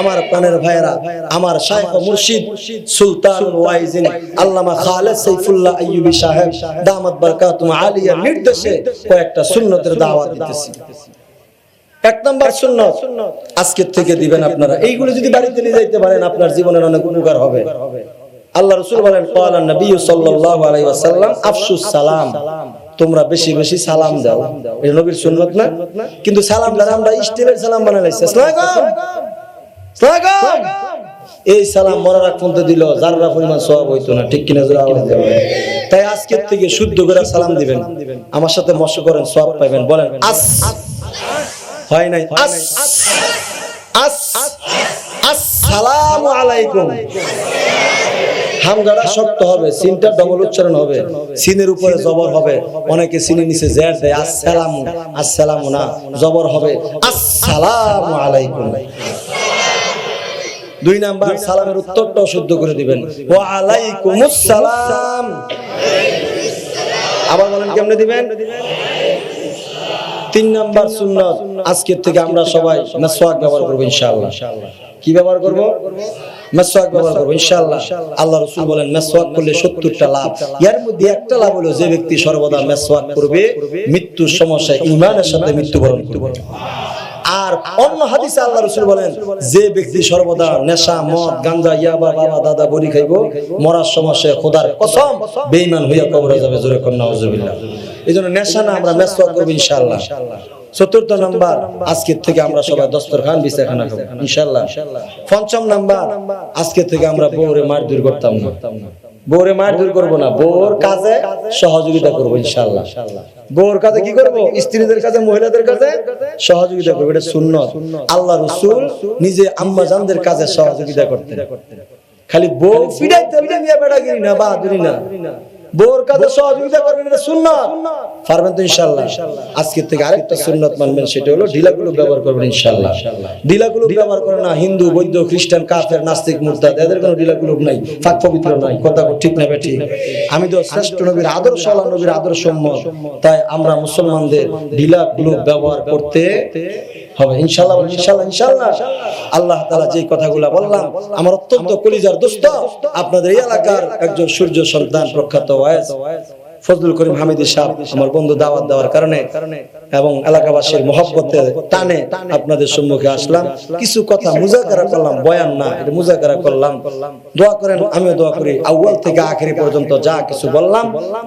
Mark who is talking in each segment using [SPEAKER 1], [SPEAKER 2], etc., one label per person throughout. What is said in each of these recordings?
[SPEAKER 1] আমার প্রাণের ভাইয়েরা, আমার শাইখ মুর্শিদ সুলতান ওয়াইজিন, আল্লামা খালেদ সাইফুল্লাহ আইয়ুবী সাহেব, দামাত বারকাতুম আলিয়ার নির্দেশে কয়েকটা সুন্নতের দাওয়াত দিতেছি। এক নাম্বার সুন্নত আজকের থেকে দিবেন আপনারা। এইগুলো যদি বাড়িতে নিয়ে যাইতে পারেন, আপনার জীবনের অনেক উপকার হবে। আল্লাহ রসুল বলেন, ক্বালা নবী সাল্লাল্লাহু আলাইহি ওয়াসাল্লাম, আফসুস সালাম। তোমরা বেশি বেশি সালাম দাও। এটা নবীর সুন্নত না? কিন্তু সালাম দ্বারা আমরা স্টিলের সালাম বানাই লাইছি। আসসালামু আলাইকুম। এই সালাম দিল, যাররা পরিমাণ সওয়াব হইতো না, ঠিক কিনা তাই আজকের থেকে শুদ্ধ করে সালাম দিবেন। আমার সাথে মশ করেন, সওয়াব পাবেন বলেন হয় নাই? আলাইকুম। হামগাড়া শক্ত হবে, সিনটা ডবল উচ্চারণ হবে, সিনের উপরে জবর হবে। অনেকে সিনের নিচে জের দেয় আসসালামু আসসালামু না, জবর হবে। আসসালামু আলাইকুম। দুই নাম্বার, সালামের উত্তরটাও শুদ্ধ করে দিবেন। ওয়া আলাইকুমুস আবার বলেন কেমনে দিবেন? তিন নাম্বার সুন্নত। আজকের থেকে আমরা সবাই মেসওয়াক ব্যবহার করব ইনশাআল্লাহ। কি ব্যবহার করব? মেসওয়াক ব্যবহার করব ইনশাআল্লাহ। আল্লাহ রাসূল বলেন, মেসওয়াক করলে 70টা লাভ। এর মধ্যে একটা লাভ হলো যে ব্যক্তি সর্বদা মেসওয়াক করবে, মৃত্যুর সমস্যায় ঈমানের সাথে মৃত্যুবরণ করবে। আর অন্য হাদিসে আল্লাহ রসুল বলেন, যে ব্যক্তি সর্বদা নেশা, মদ গাঞ্জা ইয়াবা, বাবা, দাদা, বড়ি খাইব, মরার সমস্যায় খোদার কসম বেঈমান হইয়া কবরে যাবে, জোরে কন্যা হজবিল্লাহ এই জন্য নেশা না, আমরা মেসওয়াক করব ইনশাআল্লাহ। চতুর্থ নাম্বার, আজকের থেকে আমরা সবাই দস্তর দস্তরখান বিছাখানা খাব, ইনশাআল্লাহ। পঞ্চম নাম্বার, আজকের থেকে আমরা বউরে মারধর করতাম না। বউরে মারধর করব না, বোর কাজে সহযোগিতা করব ইনশাআল্লাহ। বোর কাজে কি করব? স্ত্রীদের কাছে মহিলাদের কাছে সহযোগিতা করব, এটা শূন্য আল্লাহ রসুল নিজে আম্মা জানদের কাজে সহযোগিতা করতে খালি বউ ফিরাইতে মিয়া বেড়াগিরি না, বাহাদুরি না। বউর কাজে সহযোগিতা করবেন এটা সুন্নত। পারবেন তো ইনশাআল্লাহ। আজকে থেকে আরেকটা সুন্নত মানবেন সেটা হলো ঢিলাগুলো ব্যবহার করবেন ইনশাআল্লাহ। ঢিলাগুলো ব্যবহার করে না হিন্দু বৌদ্ধ খ্রিস্টান কাফের নাস্তিক মুরতাদ এদের কোনো ঢিলাগুলো নাই। পাক পবিত্র নাই। কথা ঠিক না আমি তো শ্রেষ্ঠ নবীর আদর্শ আল্লাহ নবীর আদর্শ তাই আমরা মুসলমানদের ঢিলাগুলো ব্যবহার করতে হবে। ইনশাআল্লাহ বলেন, ইনশাআল্লাহ ইনশাআল্লাহ। আল্লাহ তাআলা যে কথাগুলো বললাম আমার অত্যন্ত কলিজার দোস্ত। আপনাদের এই এলাকার একজন সূর্য সন্তান প্রখ্যাত ওয়াইজ ফজলুল করিম হামিদি সাহেব আমার বন্ধু দাওয়াত দেওয়ার কারণে এবং এলাকাবাসীর মহব্বতে টানে আপনাদের সম্মুখে আসলাম। কিছু কথা মুজাকারা করলাম, বয়ান না, এটা মুজাকারা করলাম। দোয়া করেন, আমিও দোয়া করি। আউয়াল থেকে আখেরি পর্যন্ত যা কিছু বললাম,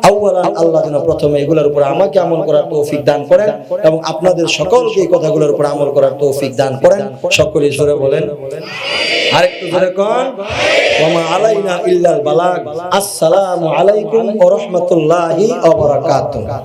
[SPEAKER 1] আউয়ালান আল্লাহ যেন প্রথমে এগুলোর উপর আমাকে আমল করার তৌফিক দান করেন এবং আপনাদের সকলকে এই কথাগুলোর উপর আমল করার তৌফিক দান করেন। সকলে জোরে বলেন আরেকটু জোরে কোন। ওমা আলাইনা ইল্লাল বালাগ। আসসালামু আলাইকুম ওয়া রাহমাতুল্লাহি ওয়া বারাকাতুহু।